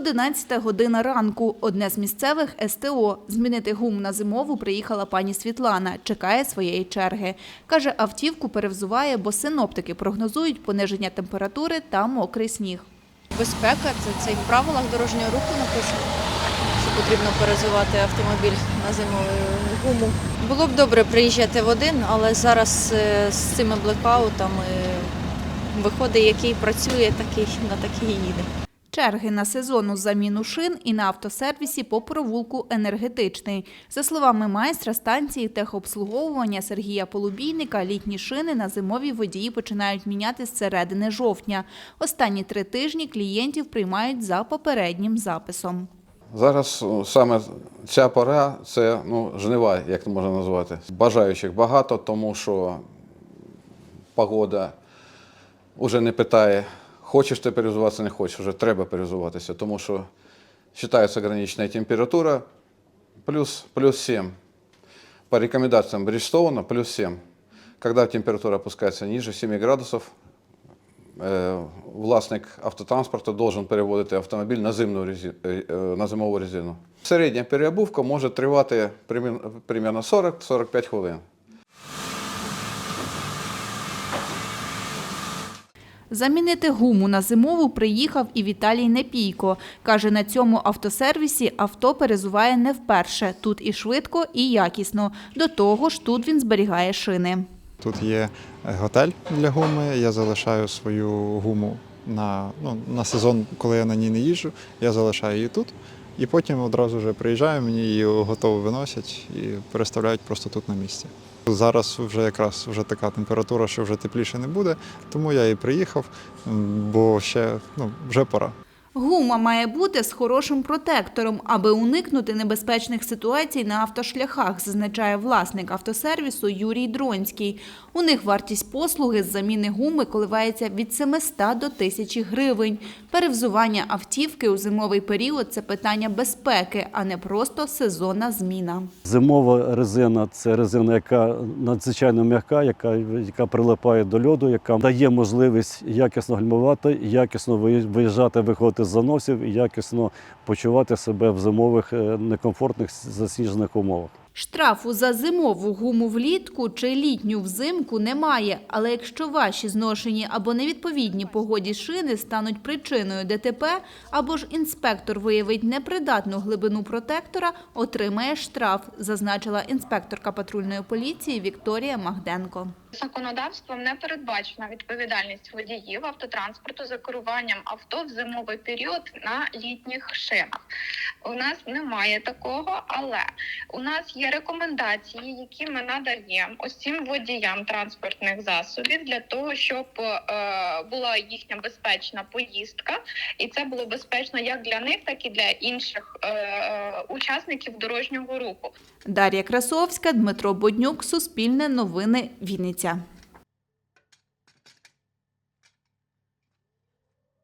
11 година ранку. Одне з місцевих СТО. Змінити гум на зимову приїхала пані Світлана. Чекає своєї черги. Каже, автівку перевзуває, бо синоптики прогнозують пониження температури та мокрий сніг. Безпека це, це в правилах дорожнього руху написано, що потрібно перезувати автомобіль на зимову гуму. Було б добре приїжджати в один, але зараз е, з цими блекаутами виходить, який працює, такий на такий їде. Черги на сезонну заміну шин і на автосервісі по провулку енергетичний. За словами майстра станції техобслуговування Сергія Полубійника, літні шини на зимові водії починають міняти з середини жовтня. Останні три тижні клієнтів приймають за попереднім записом. Зараз саме ця пора це ну, жнива, як можна назвати. Бажаючих багато, тому що погода вже не питає, хочеш ти перезуватися, не хочеш, вже треба перезуватися, тому що вважається гранична температура плюс, плюс 7. По рекомендациям Бриджстоуна плюс 7. Когда температура опускается ниже 7 градусов, е, власник автотранспорту должен переводити автомобіль на, зимну резину, на зимову резину. Середня переобувка може тривати примір- примерно 40-45 хвилин. Замінити гуму на зимову приїхав і Віталій Непійко. Каже, на цьому автосервісі авто перезуває не вперше. Тут і швидко, і якісно. До того ж, тут він зберігає шини. Тут є готель для гуми. Я залишаю свою гуму на, ну, на сезон, коли я на ній не їжджу. Я залишаю її тут. І потім одразу вже приїжджаю, мені її готово виносять і переставляють просто тут на місці. Зараз вже якраз вже така температура, що вже тепліше не буде, тому я і приїхав, бо ще ну, вже пора. Гума має бути з хорошим протектором, аби уникнути небезпечних ситуацій на автошляхах, зазначає власник автосервісу Юрій Дронський. У них вартість послуги з заміни гуми коливається від 700 до 1000 гривень. Перевзування автівки у зимовий період – це питання безпеки, а не просто сезонна зміна. Зимова резина це резина, яка надзвичайно м'яка, яка, яка прилипає до льоду, яка дає можливість якісно гальмувати, якісно виї- виїжджати, виходити з заносів і якісно почувати себе в зимових е, некомфортних засніжених умовах. Штрафу за зимову гуму влітку чи літню взимку немає, але якщо ваші зношені або невідповідні погоді шини стануть причиною ДТП, або ж інспектор виявить непридатну глибину протектора, отримає штраф, зазначила інспекторка патрульної поліції Вікторія Магденко. Законодавством не передбачена відповідальність водіїв автотранспорту за керуванням авто в зимовий період на літніх шинах. У нас немає такого, але у нас є рекомендації, які ми надаємо усім водіям транспортних засобів для того, щоб е, була їхня безпечна поїздка, і це було безпечно як для них, так і для інших е, е, учасників дорожнього руху. Дар'я Красовська, Дмитро Боднюк, Суспільне новини, Вінниця.